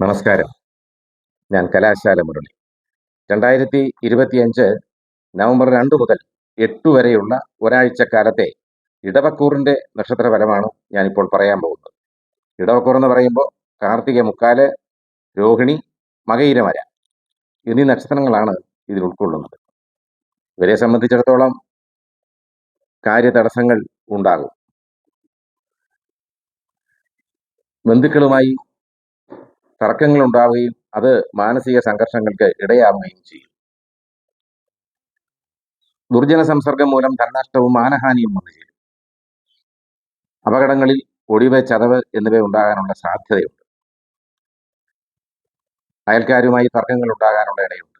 നമസ്കാരം. ഞാൻ കലാശാല മുരളി. രണ്ടായിരത്തി ഇരുപത്തിയഞ്ച് നവംബർ രണ്ട് മുതൽ എട്ട് വരെയുള്ള ഒരാഴ്ചക്കാലത്തെ ഇടവക്കൂറിന്റെ നക്ഷത്രഫലമാണ് ഞാനിപ്പോൾ പറയാൻ പോകുന്നത്. ഇടവക്കൂർ എന്ന് പറയുമ്പോൾ കാർത്തിക മുക്കാൽ രോഹിണി മകയിരമര എന്നീ നക്ഷത്രങ്ങളാണ് ഇതിൽ ഉൾക്കൊള്ളുന്നത്. ഇവരെ സംബന്ധിച്ചിടത്തോളം കാര്യതടസ്സങ്ങൾ ഉണ്ടാകും. ബന്ധുക്കളുമായി തർക്കങ്ങൾ ഉണ്ടാവുകയും അത് മാനസിക സംഘർഷങ്ങൾക്ക് ഇടയാവുകയും ചെയ്യും. ദുർജന സംസർഗം മൂലം ധനനഷ്ടവും മാനഹാനിയും വന്നു ചേരും. അപകടങ്ങളിൽ ഒടിവ് ചതവ് എന്നിവ ഉണ്ടാകാനുള്ള സാധ്യതയുണ്ട്. അയൽക്കാരുമായി തർക്കങ്ങൾ ഉണ്ടാകാനുള്ള ഇടയുണ്ട്.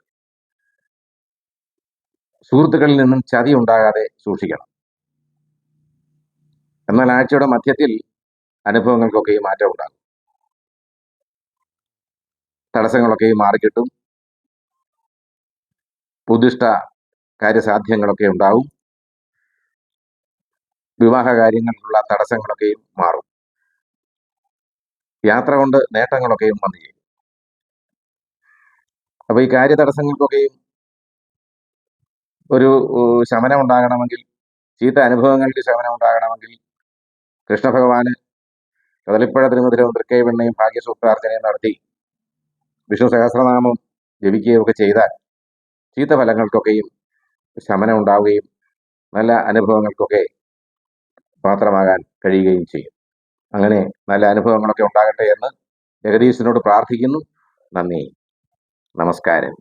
സുഹൃത്തുക്കളിൽ നിന്നും ചതി ഉണ്ടാകാതെ സൂക്ഷിക്കണം. എന്നാൽ ആഴ്ചയുടെ മധ്യത്തിൽ അനുഭവങ്ങൾക്കൊക്കെ മാറ്റം ഉണ്ടാകും തടസ്സങ്ങളൊക്കെയും മാറിക്കിട്ടും. ഉദ്ദിഷ്ട കാര്യസാധ്യങ്ങളൊക്കെ ഉണ്ടാവും. വിവാഹ കാര്യങ്ങളിലുള്ള തടസ്സങ്ങളൊക്കെയും മാറും. യാത്ര കൊണ്ട് നേട്ടങ്ങളൊക്കെയും വന്നു ചെയ്യും അപ്പൊ ഈ കാര്യ തടസ്സങ്ങൾക്കൊക്കെയും ഒരു ശമനം ഉണ്ടാകണമെങ്കിൽ ചീത്ത അനുഭവങ്ങൾക്ക് ശമനം ഉണ്ടാകണമെങ്കിൽ കൃഷ്ണഭഗവാന് കദളിപ്പഴ തിരുമുദ്രവും തൃക്കൈവെണ്ണയും ഭാഗ്യസൂത്രാർച്ചനയും നടത്തി വിഷ്ണു സഹസ്രനാമം ജപിക്കുകയും ഒക്കെ ചെയ്താൽ ചീത്ത ഫലങ്ങൾക്കൊക്കെയും ശമനം ഉണ്ടാവുകയും നല്ല അനുഭവങ്ങൾക്കൊക്കെ പാത്രമാകാൻ കഴിയുകയും ചെയ്യും. അങ്ങനെ നല്ല അനുഭവങ്ങളൊക്കെ ഉണ്ടാകട്ടെ എന്ന് ജഗദീശനോട് പ്രാർത്ഥിക്കുന്നു. നന്ദി. നമസ്കാരം.